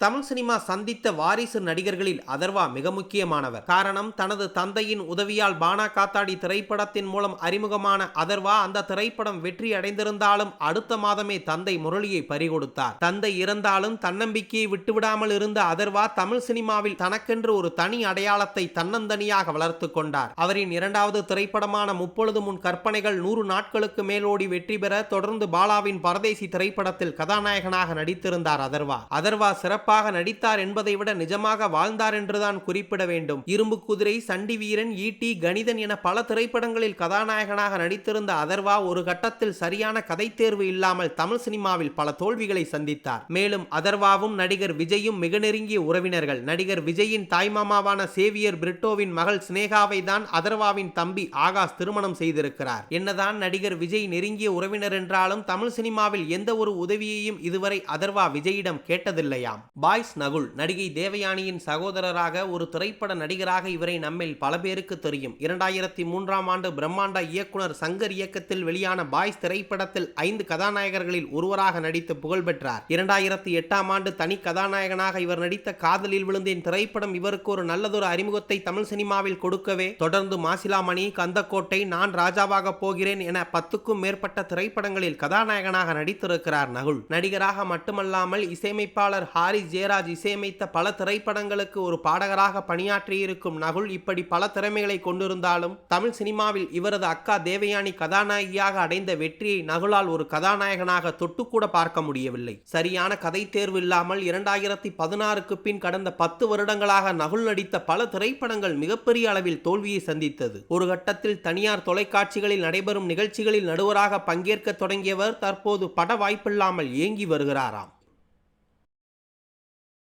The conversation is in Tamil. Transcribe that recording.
தமிழ் சினிமா சந்தித்த வாரிசு நடிகர்களில் அதர்வா மிக முக்கியமானவர். காரணம் தனது தந்தையின் உதவியால் பானா காத்தாடி திரைப்படத்தின் மூலம் அறிமுகமான அதர்வா அந்த திரைப்படம் வெற்றி அடைந்திருந்தாலும் அடுத்த மாதமே தந்தை முரளியை பறிகொடுத்தார். தந்தை இறந்தாலும் தன்னம்பிக்கையை விட்டுவிடாமல் இருந்த அதர்வா தமிழ் சினிமாவில் தனக்கென்று ஒரு தனி அடையாளத்தை தன்னந்தனியாக வளர்த்து கொண்டார். அவரின் இரண்டாவது திரைப்படமான முப்பொழுது முன் கற்பனைகள் நூறு நாட்களுக்கு மேலோடி வெற்றி பெற தொடர்ந்து பாலாவின் பரதேசி திரைப்படத்தில் கதாநாயகனாக நடித்திருந்தார் அதர்வா. அதர்வா சிறப்பு சிறப்பாக நடித்தார் என்பதை விட நிஜமாக வாழ்ந்தார் என்றுதான் குறிப்பிட வேண்டும். இரும்பு குதிரை சண்டி வீரன் ஈட்டி கணிதன் என பல திரைப்படங்களில் கதாநாயகனாக நடித்திருந்த அதர்வா ஒரு கட்டத்தில் சரியான கதை தேர்வு இல்லாமல் தமிழ் சினிமாவில் பல தோல்விகளை சந்தித்தார். மேலும் அதர்வாவும் நடிகர் விஜயும் மிக நெருங்கிய உறவினர்கள். நடிகர் விஜயின் தாய்மாமாவான சேவியர் பிரிட்டோவின் மகள் சினேகாவை தான் அதர்வாவின் தம்பி ஆகாஷ் திருமணம் செய்திருக்கிறார். என்னதான் நடிகர் விஜய் நெருங்கிய உறவினர் என்றாலும் தமிழ் சினிமாவில் எந்த ஒரு உதவியையும் இதுவரை அதர்வா விஜயிடம் கேட்டதில்லையாம். பாய்ஸ் நகுல் நடிகை தேவயானியின் சகோதரராக ஒரு திரைப்பட நடிகராக இவரை நம்மில் பல பேருக்கு தெரியும். இரண்டாயிரத்தி மூன்றாம் ஆண்டு பிரம்மாண்ட இயக்குனர் சங்கர் இயக்கத்தில் வெளியான பாய்ஸ் திரைப்படத்தில் ஐந்து கதாநாயகர்களில் ஒருவராக நடித்து புகழ் பெற்றார். இரண்டாயிரத்தி எட்டாம் ஆண்டு தனி கதாநாயகனாக இவர் நடித்த காதலில் விழுந்தேன் திரைப்படம் இவருக்கு ஒரு நல்லதொரு அறிமுகத்தை தமிழ் சினிமாவில் கொடுக்கவே தொடர்ந்து மாசிலாமணி கந்தக்கோட்டை நான் ராஜாவாக போகிறேன் என பத்துக்கும் மேற்பட்ட திரைப்படங்களில் கதாநாயகனாக நடித்திருக்கிறார் நகுல். நடிகராக மட்டுமல்லாமல் இசையமைப்பாளர் ஹாரிஸ் ஜெயராஜ் இசையமைத்த பல திரைப்படங்களுக்கு ஒரு பாடகராக பணியாற்றியிருக்கும் நகுல் இப்படி பல திறமைகளை கொண்டிருந்தாலும் தமிழ் சினிமாவில் இவரது அக்கா தேவயானி கதாநாயகியாக அடைந்த வெற்றியை நகுலால் ஒரு கதாநாயகனாக தொட்டுக்கூட பார்க்க முடியவில்லை. சரியான கதை தேர்வு இல்லாமல் இரண்டாயிரத்தி பதினாறுக்கு பின் கடந்த பத்து வருடங்களாக நகுல் நடித்த பல திரைப்படங்கள் மிகப்பெரிய அளவில் தோல்வியை சந்தித்தது. ஒரு கட்டத்தில் தனியார் தொலைக்காட்சிகளில் நடைபெறும் நிகழ்ச்சிகளில் நடுவராக பங்கேற்க தொடங்கியவர் தற்போது பட வாய்ப்பில்லாமல் ஏங்கி வருகிறாராம்.